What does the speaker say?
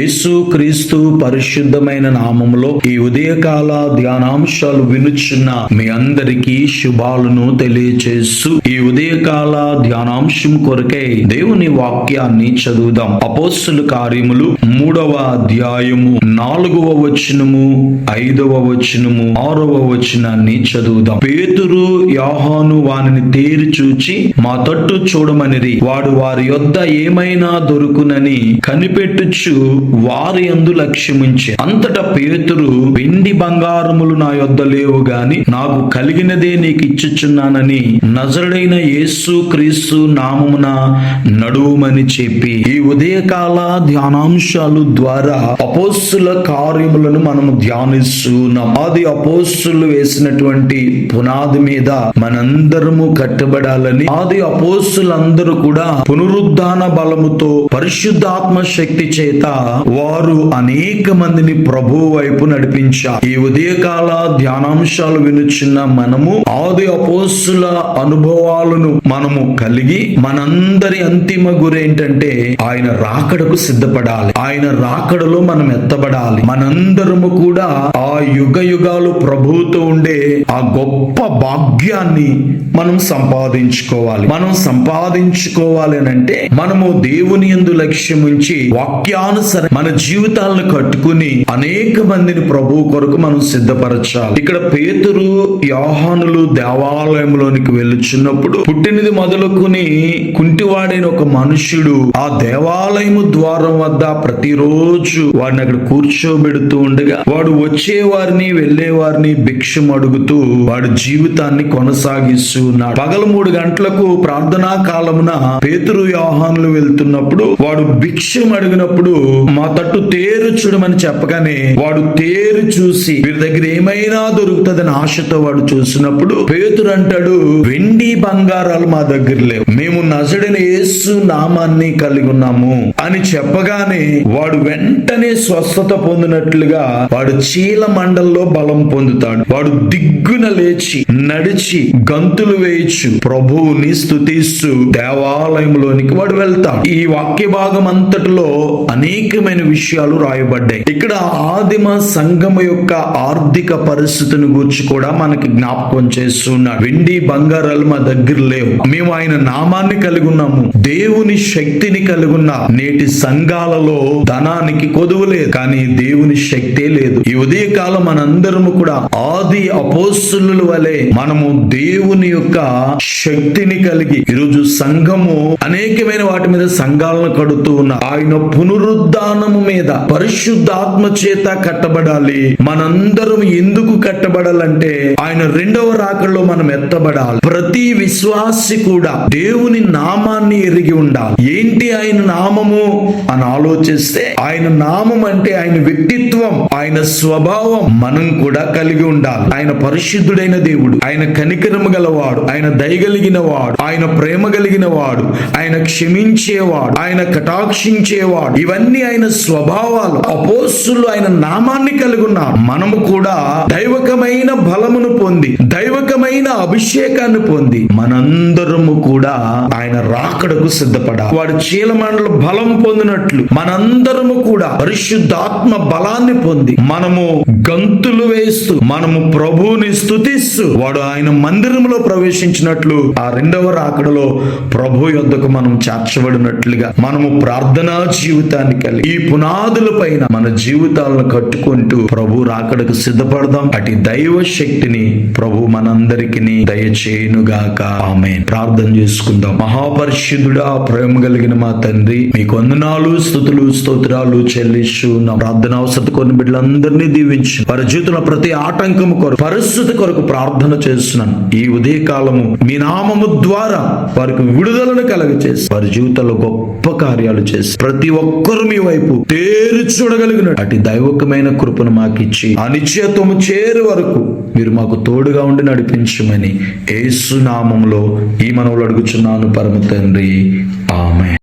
యేసుక్రీస్తు పరిశుద్ధమైన నామములో ఈ ఉదయకాల ధ్యానాంశాలు వినుచున్న మీ అందరికీ శుభాలను తెలియచేస్తూ ఈ ఉదయకాల ధ్యానాంశం కొరకై దేవుని వాక్యాన్ని చదువుదాం. అపోస్సుల కార్యములు మూడవ అధ్యాయము నాలుగవ వచనము ఐదవ వచనము ఆరవ వచనాన్ని చదువుదాం. పేతురు యాహాను వానిని తేరి చూచి మా తట్టు చూడమనిరి. వాడు వారి యొద్ద ఏమైనా దొరుకునని కనిపెట్టుచు వారి అందు లక్ష్యముంచే. అంతటా పేతురు వెండి బంగారములు నా యొద్ద లేవు గాని నాకు కలిగినదే నీకు ఇచ్చుచున్నానని నజరుడైన యేసు క్రీస్తు నామమున నడువుమని చెప్పి ఈ ఉదయకాల ధ్యానాంశాలు ద్వారా అపోస్సుల కార్యములను మనము ధ్యానిస్తున్నాం. ఆది అపోస్సులు వేసినటువంటి పునాది మీద మనందరము కట్టబడాలని ఆది అపోస్సులందరూ కూడా పునరుద్ధాన బలముతో పరిశుద్ధాత్మ శక్తి చేత వారు అనేక మందిని ప్రభు వైపు నడిపించారు. ఈ ఉదయకాల ధ్యానాంశాలు వినుచున్న మనము ఆది అపోసుల అనుభవాలను మనము కలిగి మనందరి అంతిమ గురేంటంటే ఆయన రాకడకు సిద్ధపడాలి. ఆయన రాకడలో మనం ఎత్తబడాలి. మనందరము కూడా ఆ యుగ యుగాలు ప్రభువుతో ఉండే ఆ గొప్ప భాగ్యాన్ని మనం సంపాదించుకోవాలి. మనం సంపాదించుకోవాలి అని అంటే మనము దేవుని ఎందు లక్ష్యం వాక్యానుసరి సరే మన జీవితాలను కట్టుకుని అనేక మందిని ప్రభు కొరకు మనం సిద్ధపరచాలి. ఇక్కడ పేతురు యోహానులు దేవాలయంలోనికి వెళ్ళుచున్నప్పుడు పుట్టినది మొదలుకుని కుంటివాడైన ఒక మనుష్యుడు ఆ దేవాలయము ద్వారం వద్ద ప్రతిరోజు వాడిని అక్కడ కూర్చోబెడుతూ ఉండగా వాడు వచ్చే వారిని వారిని భిక్షం అడుగుతూ వాడి జీవితాన్ని కొనసాగిస్తూ ఉన్నాడు. పగలు మూడు గంటలకు ప్రార్థనా కాలమున పేతురు యోహానులు వెళ్తున్నప్పుడు వాడు భిక్షం అడిగినప్పుడు మా తట్టు తేరు చూడమని చెప్పగానే వాడు తేరు చూసి వీరి దగ్గర ఏమైనా దొరుకుతుందని ఆశతో వాడు చూసినప్పుడు పేతురు అంటాడు వెండి బంగారాలు మా దగ్గర లేవు. మేము నజడిన యేసు నామాన్ని కలిగి ఉన్నాము. అని చెప్పగానే వాడు వెంటనే స్వస్థత పొందినట్లుగా వాడు చీల మండల్లో బలం పొందుతాడు. వాడు దిగ్గున లేచి నడిచి గంతులు వేయచ్చు. ప్రభువుని స్థుతిస్తూ దేవాలయంలోనికి వాడు వెళ్తాడు. ఈ వాక్య భాగం అంతటిలో అనేక అనేకమైన విషయాలు రాయబడ్డాయి. ఇక్కడ ఆదిమ సంఘం యొక్క ఆర్థిక పరిస్థితిని గురించి కూడా మనకి జ్ఞాపకం చేస్తున్నాడు. వెండి బంగారాలు మా దగ్గర లేవు. మేము ఆయన నామాన్ని కలిగి ఉన్నాము. దేవుని శక్తిని కలిగి ఉన్న నేటి సంఘాలలో ధనానికి కొదువు లేదు. కానీ దేవుని శక్తే లేదు. ఈ ఉదయకాలం మనందరము కూడా ఆది అపోస్తుల వలె మనము దేవుని యొక్క శక్తిని కలిగి ఈరోజు సంఘము అనేకమైన వాటి మీద సంఘాలను కడుతూ ఉన్న. ఆయన పునరుద్ధానము మీద పరిశుద్ధాత్మ చేత కట్టబడాలి. మనందరం ఎందుకు కట్టబడాలంటే ఆయన రెండవ రాకల్లో మనం ఎత్తబడాలి. ప్రతి విశ్వాసి కూడా దేవుని నామాన్ని ఎరిగి ఉండాలి. ఏంటి ఆయన నామము అని ఆలోచిస్తే ఆయన నామం అంటే ఆయన వ్యక్తిత్వం ఆయన స్వభావం మనం కూడా కలిగి ఉండాలి. ఆయన పరిశుద్ధుడైన దేవుడు ఆయన కనికరము గలవాడు ఆయన దయగలిగిన వాడు ఆయన ప్రేమ కలిగిన వాడు ఆయన క్షమించేవాడు ఆయన కటాక్షించేవాడు ఇవన్నీ ఆయన స్వభావాలు అపోస్సులు ఆయన నామాన్ని కలిగి ఉన్నారు మనము కూడా దైవకమైన బలమును పొంది దైవకమైన అభిషేకాన్ని పొంది మనందరము కూడా ఆయన రాకడకు సిద్ధపడాలి. వాడు చీలమండల బలం పొందినట్లు మనందరము కూడా పరిశుద్ధాత్మ బలాన్ని పొంది మనము గంతులు వేస్తూ మనము ప్రభువుని స్థుతిస్తూ వాడు ఆయన మందిరంలో ప్రవేశించినట్లు ఆ రెండవ రాకడలో ప్రభు యొద్దకు మనం చేర్చబడినట్లుగా మనము ప్రార్థనా జీవితాన్ని కలిగి ఈ పునాదుల పైన మన జీవితాలను కట్టుకుంటూ ప్రభు రాకడకు సిద్ధపడదాం. అటు దైవ శక్తిని ప్రభు అందరికీ దయచేయునుగాక. ఆమె ప్రార్థన చేసుకుందాం. మహాపరిశుద్ధుడా ప్రేమ కలిగిన మా తండ్రి మీ వందనాలు స్థుతులు స్తోత్రాలు చెల్లిస్తూ నా ప్రార్థన అవసరం కొన్ని బిడ్డలందరినీ దీవించు. వారి జీవితంలో ప్రతి ఆటంకము కొరకు పరిస్థితి కొరకు ప్రార్థన చేస్తున్నాను. ఈ ఉదయ కాలము మీ నామము ద్వారా వారికి విడుదలను కలగచేసి వారి జీవితంలో గొప్ప కార్యాలు చేసి ప్రతి ఒక్కరు మీ వైపు తేరు చూడగలిగిన అటు దైవకమైన కృపను మాకిచ్చి అనిశ్చయత్వము చేరు వరకు మీరు మాకు తోడుగా ఉండి నడిపించి. యేసు నామంలో ఈ మనవులు అడుగుచున్నాను పరమ తండ్రి. ఆమె